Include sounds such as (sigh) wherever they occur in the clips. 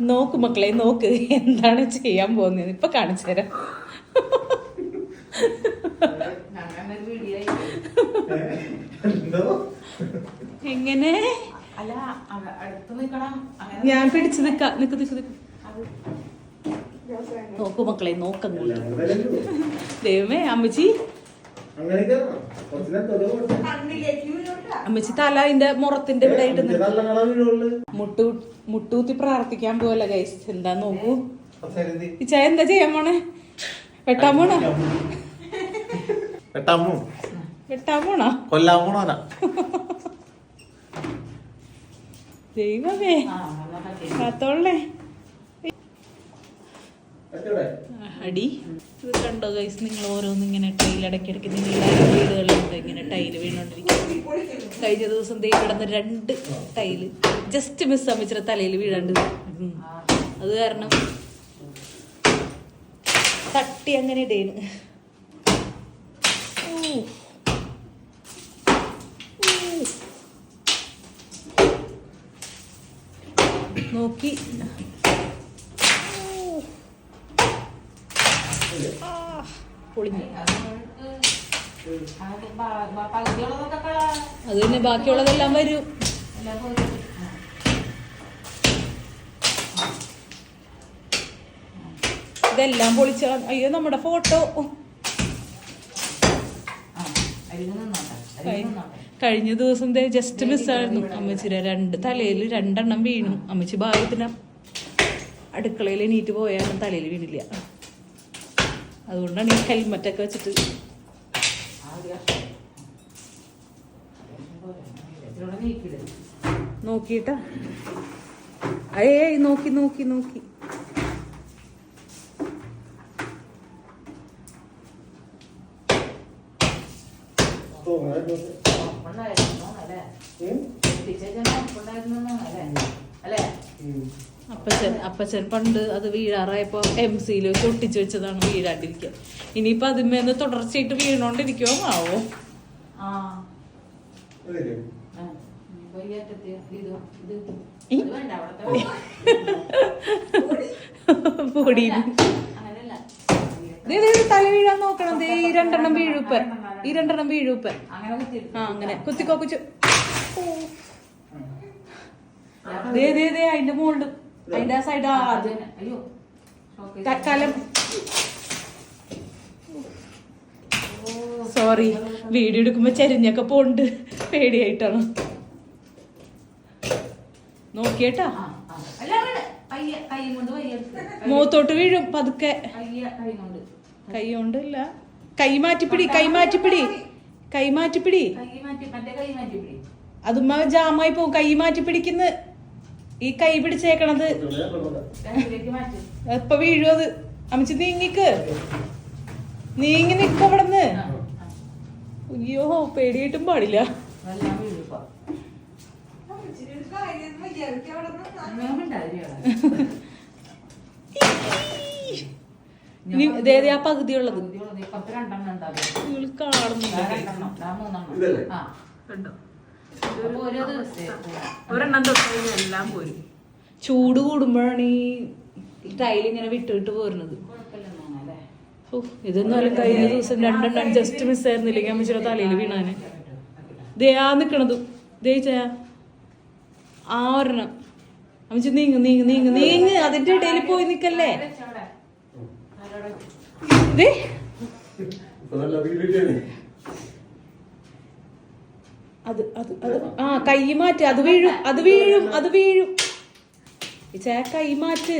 നോക്ക് മക്കളെ നോക്ക്. എന്താണ് ചെയ്യാൻ പോകുന്നത്? ഇപ്പൊ കാണിച്ചു തരാം. എങ്ങനെ? അല്ല അടുത്ത് നിക്കണം. അങ്ങനെ ഞാൻ പിടിച്ചു നിക്ക. നിക്ക് നിക്ക് നിക്ക്. നോക്കൂ മക്കളെ നോക്കങ്ങോട്ട്. ദൈവമേ അമ്മച്ചി. അങ്ങനെ കേറണം. അല്ല. അമ്മച്ചി തല അതിന്റെ മുറത്തിന്റെ ഇവിടെ ആയിട്ട്. മുട്ടു മുട്ടൂത്തി പ്രാർത്ഥിക്കാൻ പോവല്ല ഗൈസ് എന്താ നോക്കൂ. ഇച്ചായ എന്താ ചെയ്യാൻ പോണേ? വെട്ടാൻ പോണോ? വെട്ടാമോ വെട്ടാൻ പോണോ? കൊല്ലാൻ പോണോനാ. ദൈവമേ. കാത്തോളേ അടി ഇത് കണ്ടോ ഗൈസ് നിങ്ങൾ ഓരോന്നും ഇങ്ങനെ ടൈൽ ഇടയ്ക്കിടയ്ക്ക് നിങ്ങളുടെ വീടുകളിലുണ്ട് ഇങ്ങനെ ടൈൽ വീണോണ്ടിരിക്കും. കഴിഞ്ഞ ദിവസം ദേ കിടന്ന് രണ്ട് ടൈൽ ജസ്റ്റ് മിസ് അമ്മിച്ചിട്ട് തലയിൽ വീഴാണ്ട്. അത് കാരണം തട്ടി അങ്ങനെ ഇടേന്. നോക്കി ഊ. ആ, പൊളിഞ്ഞു. അത് തന്നെ ബാക്കിയുള്ളതെല്ലാം വരും. ഇതെല്ലാം പൊളിച്ച അയ്യോ നമ്മുടെ ഫോട്ടോ. കഴിഞ്ഞ ദിവസം ജസ്റ്റ് മിസ്സായിരുന്നു അമ്മച്ചിരെ രണ്ട് തലയിൽ രണ്ടെണ്ണം വീണു. അമ്മച്ചി ഭാഗ്യത്തിന്. അടുക്കളയിൽ എണീറ്റ് പോയാലും തലയിൽ വീണില്ല. അതുകൊണ്ടാണ് ഈ ഹെൽമറ്റ് ഒക്കെ വെച്ചിട്ട് ആദ്യം. ഇതിലൂടെ നോക്കി നോക്കിയിട്ടാ ഏയ് നോക്കി നോക്കി നോക്കി. ഉറപ്പുണ്ടായിരുന്നു, അല്ലേ? അല്ലേ? അപ്പച്ചൻ അപ്പച്ചൻ പണ്ട് അത് വീഴാറായപ്പോ എം സിയിൽ വെച്ച് ഒട്ടിച്ചു വെച്ചതാണ് വീഴാണ്ടിരിക്കുക ഇനിയിപ്പൊ അതിന്മേന്ന് തുടർച്ചയായിട്ട് വീഴണോണ്ടിരിക്കോ ആവോ പൊടി. തല വീഴാൻ നോക്കണം. ദേ ഈ രണ്ടെണ്ണം വീഴൂപ്പ ഈ രണ്ടെണ്ണം വീഴൂപ്പ. ആ അങ്ങനെ. കുത്തിക്കോ കുച്ചു അതിന്റെ മുകളിൽ അതിന്റെ ആ സൈഡ് ആ അത് അത് തന്നെ. അയ്യോ ഷോക്കേസ്. ക- സോറി വീഡിയോ എടുക്കുമ്പോ ചെരിഞ്ഞൊക്കെ പോണ്ട്. പേടിയായിട്ടാണ്. നോക്കിയേട്ടാ. മൂത്തോട്ട് വീഴും പതുക്കെ. കൈ കൊണ്ട്. കൈ കൊണ്ടില്ല. കൈ മാറ്റിപ്പിടി കൈ മാറ്റിപ്പിടി. കൈ മാറ്റിപ്പിടി. കൈ മാറ്റി മറ്റേ കൈ മാറ്റി പിടി. അതുമ്മ ജാമായി പോവും. കൈ മാറ്റിപ്പിടിക്കുന്ന. ഈ കൈ പിടിച്ചേക്കണത്. എപ്പ. ഇപ്പൊ വീഴും അത്? അമ്മച്ചി നീങ്ങിക്ക്. നീങ്ങി നിക്ക അവിടുന്ന്. അയ്യോ പേടിയിട്ടും പാടില്ല. ദേ ആ പകുതിയുള്ളത്. കാണുന്നില്ല. ഒരെണ്ണം തൊട്ട് എല്ലാം പോരും. ചൂട് കൂടുമ്പോഴാണ് ഈ ടൈൽ ഇങ്ങനെ വിട്ട് വിട്ട് പോരുന്നത് ഇതെന്നാലും കഴിഞ്ഞ ദിവസം രണ്ടെണ്ണം ജസ്റ്റ് മിസ് മിസ്സായിരുന്നില്ലെങ്കിൽ അമ്മച്ചിയുടെ തലയിൽ വീണാന്. ദേ ആ നിക്കണത്. ദേ ചാ ആ ഒരെണ്ണം. അമ്മച്ചി നീങ്ങ് നീങ്ങ് നീങ്ങ് നീങ്ങ്. അതിന്റെ ഇടയിൽ പോയി നിക്കല്ലേ. ദേ? അത് അത് അത് ആ കൈ മാറ്റ് അത് വീഴും അത് വീഴും അത് വീഴും. ഈ ചേ കൈ മാറ്റ്.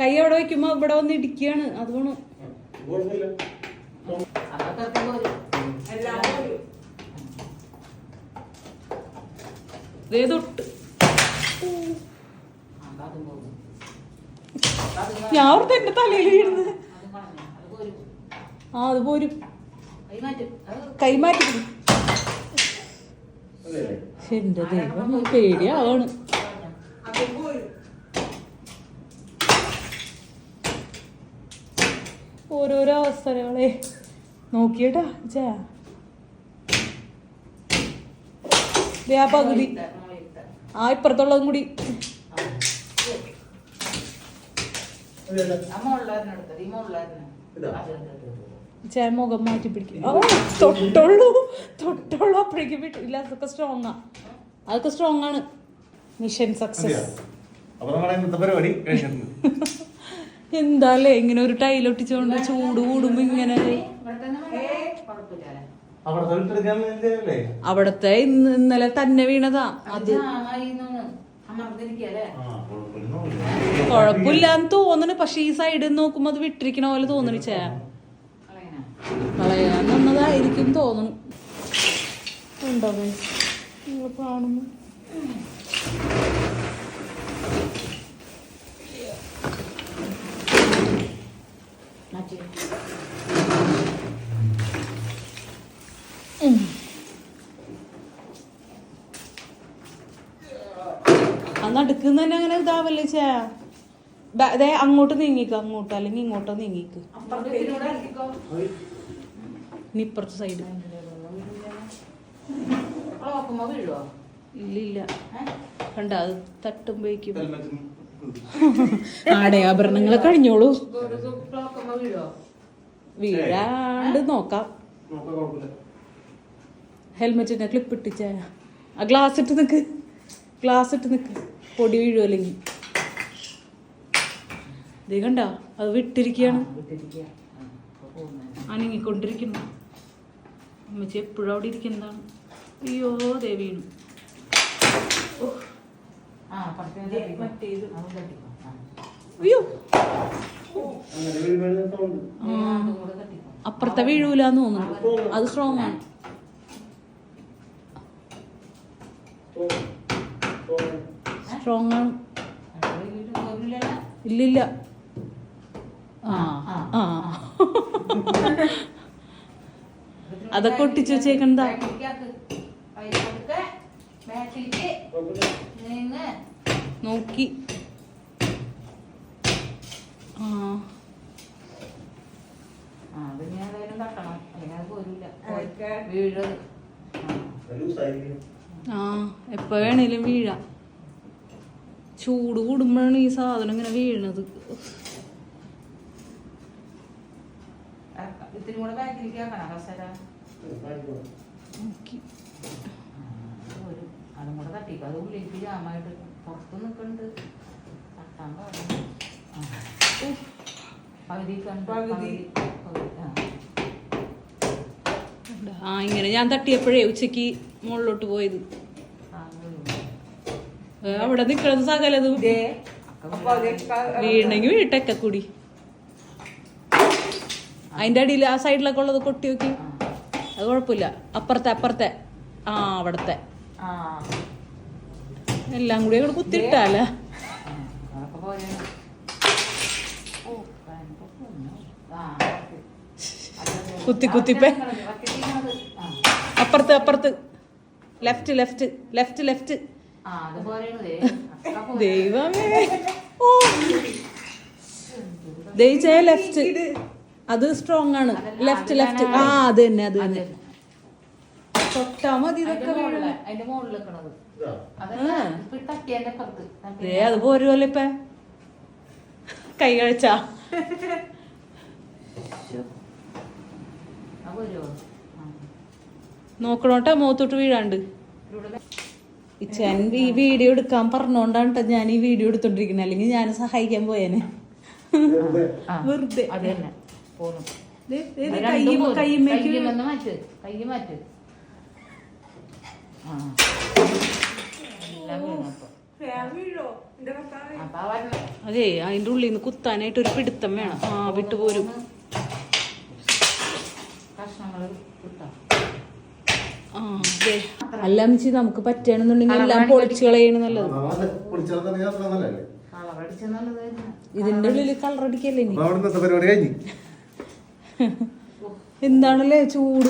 കൈ അവിടെ വെക്കുമ്പോ ഇവിടെ വന്ന് ഇടിക്കുകയാണ് തൊട്ട് അതും. ഞാൻ ഓർത്ത് എന്റെ തലയിൽ വീഴുന്നത്. ആ അത് പോരും. കൈ മാറ്റും. അത് കൈ മാറ്റി അതെയല്ലേ? എന്റെ ദൈവം പേടിയാവാണ്. ഓരോരോ അവസരങ്ങളെ നോക്കിയട്ടാ ചേ. ആ പകുതി. ആ ഇപ്പുറത്തുള്ളതും കൂടി. അമ്മ മുകളിലായിരുന്നു എടുത്തത്. മുകളിലായിരുന്നു ഇതാ? അത് ഇത് ഇത് ഇത്. ചേ മുഖം മാറ്റി പിടിക്കും. ഓ തൊട്ടുള്ളൂ. തൊട്ടുള്ളൂ അപ്പോഴേക്കും വിട്ടു ഇല്ല അതൊക്കെ സ്ട്രോങ് ആ. അതൊക്കെ സ്ട്രോങ് ആണ്. മിഷൻ സക്സസ് എന്താല്ലേ ഇങ്ങനെ ഒരു ടൈൽ ഒട്ടിച്ചോണ്ട് ചൂട് കൂടുമ്പോ ഇങ്ങനെ അവിടത്തെ ഇന്ന് ഇന്നലെ തന്നെ വീണതാ. അത് കൊഴപ്പില്ലാന്ന് തോന്നണ് പക്ഷെ ഈ സൈഡിൽ നോക്കുമ്പോ അത് വിട്ടിരിക്കണ പോലെ തോന്നണ ചേ. കളയണ കളയാൻ നന്നതായിരിക്കും തോന്നുന്നു. ഉണ്ടോ നിങ്ങൾ കാണുന്നു. നടുക്കുന്ന തന്നെ അങ്ങനെ ഇതാവല്ലേ ചേ? അങ്ങോട്ട് നീങ്ങിക്കോ അങ്ങോട്ട് അല്ലെങ്കിൽ ഇങ്ങോട്ടോ നീങ്ങിക്ക്. ഇനി ഇപ്പുറത്തെ സൈഡ് ഇല്ലില്ല? കണ്ട അത് തട്ടുമ്പോഴേക്കും. ആടെ ആടയാഭരണങ്ങൾ കഴിഞ്ഞോളൂ. വീഴാണ്ട് നോക്കാം. ഹെൽമെറ്റിന്റെ ക്ലിപ്പ് ഇട്ടിച്ച ആ ഗ്ലാസ് ഇട്ട് നിക്ക്. ഗ്ലാസ് ഇട്ട് നിക്ക്. പൊടി വീഴും അല്ലെങ്കിൽ? ഇത് കണ്ട അത് വിട്ടിരിക്കുകയാണ് അനങ്ങിക്കൊണ്ടിരിക്കുന്നു. അമ്മച്ചി എപ്പോഴും അവിടെ ഇരിക്കുന്നതാണ്. അയ്യോ ദേ വീണു ഓ, ആ അപ്പുറത്തെ ദേ തട്ടിക്കോ. മറ്റേത്. അതും തട്ടിക്കോ. ആ. അയ്യോ. അപ്പുറത്തെ വീഴൂലെന്ന് തോന്നുന്നു. അത് സ്ട്രോങ് ആണ്. സ്ട്രോങ് ആണ്. ഇല്ലില്ല. ആ. ആ. (laughs) അതൊക്കെ ഒട്ടിച്ചു വെച്ചേക്കണതാ. നോക്കി. ആ. എപ്പോ വേണേലും വീഴാം. ചൂട് കൂടുമ്പോഴാണ് ഈ സാധനം ഇങ്ങനെ വീഴണത്. ഇത്തിരി കൂടെ ബാക്കിലേക്ക് ആക്കണം കസേര. ആ, അത് പോരും. അതും കൂടെ തട്ടിക്കോ. അത് ഉള്ളിലേക്ക് ജാമായിട്ട് പുറത്ത് നിൽക്കുന്നുണ്ട് തട്ടാൻ പാടില്ല. ആ. പകുതി പകുതി. പകുതി. ആ. ആ ഇങ്ങനെ ഞാൻ തട്ടിയപ്പോഴേ ഉച്ചയ്ക്ക് മുകളിലോട്ട് പോയത്. അവിടെ നിക്കണത് സകലതും. വീണെങ്കി വീണെങ്കിൽ വീട്ടൊക്കെ കൂടി. അതിന്റെ അടിയിൽ ആ സൈഡിലൊക്കെ ഉള്ളത് കൊട്ടി നോക്കി. അത് കുഴപ്പമില്ല. അപ്പുറത്തെ അപ്പുറത്തെ. ആ അവിടത്തെ. എല്ലാം കൂടി അങ്ങോട്ട് കുത്തിട്ടാല കുത്തി കുത്തിപ്പേ. അപ്പുറത്ത് അപ്പുറത്ത്. Left left left left. ദൈവമേ. ഓ. ദയിച്ചേ ലെഫ്റ്റ് അത് സ്ട്രോങ് ആണ്. ലെഫ്റ്റ് ലെഫ്റ്റ് ആ അത് തന്നെ അത് തന്നെ. തൊട്ടാ മതി ഇതൊക്കെ അത് പോരുമല്ലോ ഇപ്പ. കൈ കഴിച്ചാ. നോക്കണോട്ടാ മുഖത്തോട്ട് വീഴാണ്ട്. ഞാൻ ഈ വീഡിയോ എടുക്കാൻ പറഞ്ഞോണ്ടാണ് ഞാൻ ഈ വീഡിയോ എടുത്തോണ്ടിരിക്കുന്നത് അല്ലെങ്കിൽ ഞാൻ സഹായിക്കാൻ പോയേനെ. വെറുതെ. പോന്നു. ദേ, ദേ, അത് മാറ്റ് കൈ മാറ്റ്. ആ. അതിന്റെ ഉള്ളിൽ നിന്ന് കുത്താനായിട്ട് ഒരു പിടുത്തം വേണം. ആ വിട്ടുപോരും. അല്ല അമ്മച്ചി നമുക്ക് പറ്റണെന്നുണ്ടെങ്കിൽ എല്ലാം പൊളിച്ചു കളയണ നല്ലത്. ഇതിന്റെ ഉള്ളിൽ കളർ അടിക്കല്ലേ ഇനി? അപ്പൊ പരിപാടി കഴിഞ്ഞു. എന്താണല്ലേ ചൂട്?